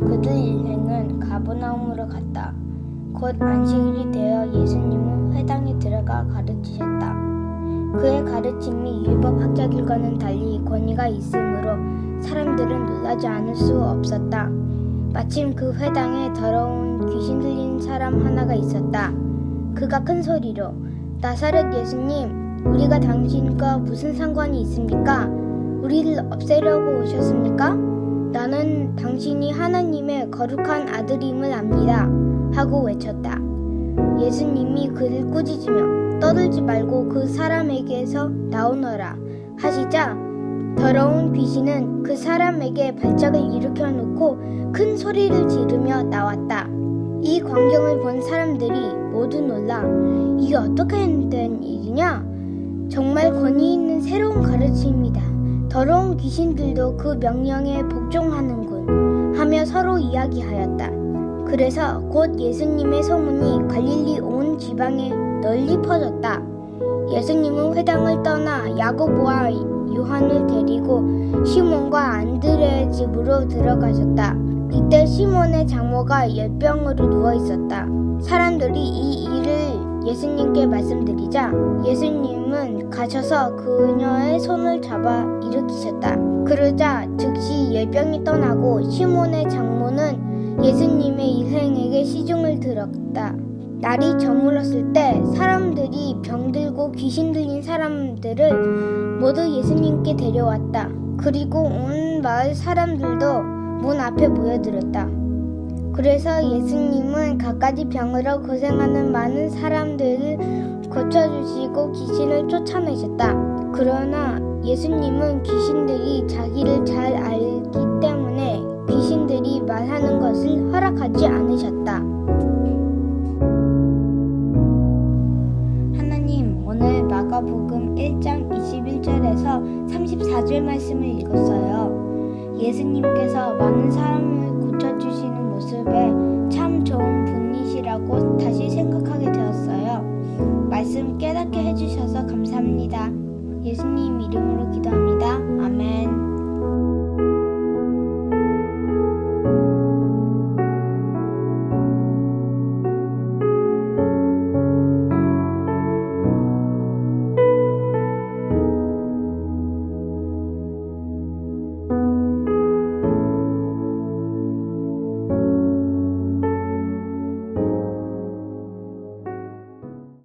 그들 일행은 가버나움으로 갔다. 곧 안식일이 되어 예수님은 회당에 들어가 가르치셨다. 그의 가르침이 율법 학자들과는 달리 권위가 있으므로 사람들은 놀라지 않을 수 없었다. 마침 그 회당에 더러운 귀신 들린 사람 하나가 있었다. 그가 큰 소리로 나사렛 예수님, 우리가 당신과 무슨 상관이 있습니까? 우리를 없애려고 오셨습니까? 나는 당신이 하나님의 거룩한 아들임을 압니다. 하고 외쳤다. 예수님이 그를 꾸짖으며 떠들지 말고 그 사람에게서 나오너라 하시자 더러운 귀신은 그 사람에게 발작을 일으켜 놓고 큰 소리를 지르며 나왔다. 이 광경을 본 사람들이 모두 놀라 이게 어떻게 된 일이냐? 정말 권위 있는 새로운 가르침이다. 더러운 귀신들도 그 명령에 복종하는군 하며 서로 이야기하였다. 그래서 곧 예수님의 소문이 갈릴리 온 지방에 널리 퍼졌다. 예수님은 회당을 떠나 야고보와 요한을 데리고 시몬과 안드레의 집으로 들어가셨다. 이때 시몬의 장모가 열병으로 누워 있었다. 사람들이 이 일을 예수님께 말씀드리자 예수님은 가셔서 그녀의 손을 잡아 일으키셨다. 그러자 즉시 열병이 떠나고 시몬의 장모는 예수님의 일행에게 시중을 들었다. 날이 저물었을 때 사람들이 병들고 귀신 들린 사람들을 모두 예수님께 데려왔다. 그리고 온 마을 사람들도 문 앞에 모여들었다. 그래서 예수님은 갖가지 병으로 고생하는 많은 사람들을 고쳐주시고 귀신을 쫓아내셨다. 그러나 예수님은 귀신들이 자기를 잘 알기 때문에 귀신들이 말하는 것을 허락하지 않으셨다. 하나님, 오늘 마가복음 1장 21절에서 34절 말씀을 읽었어요. 예수님께서 많은 사람을 해주셔서 감사합니다. 예수님 이름으로 기도합니다. 아멘.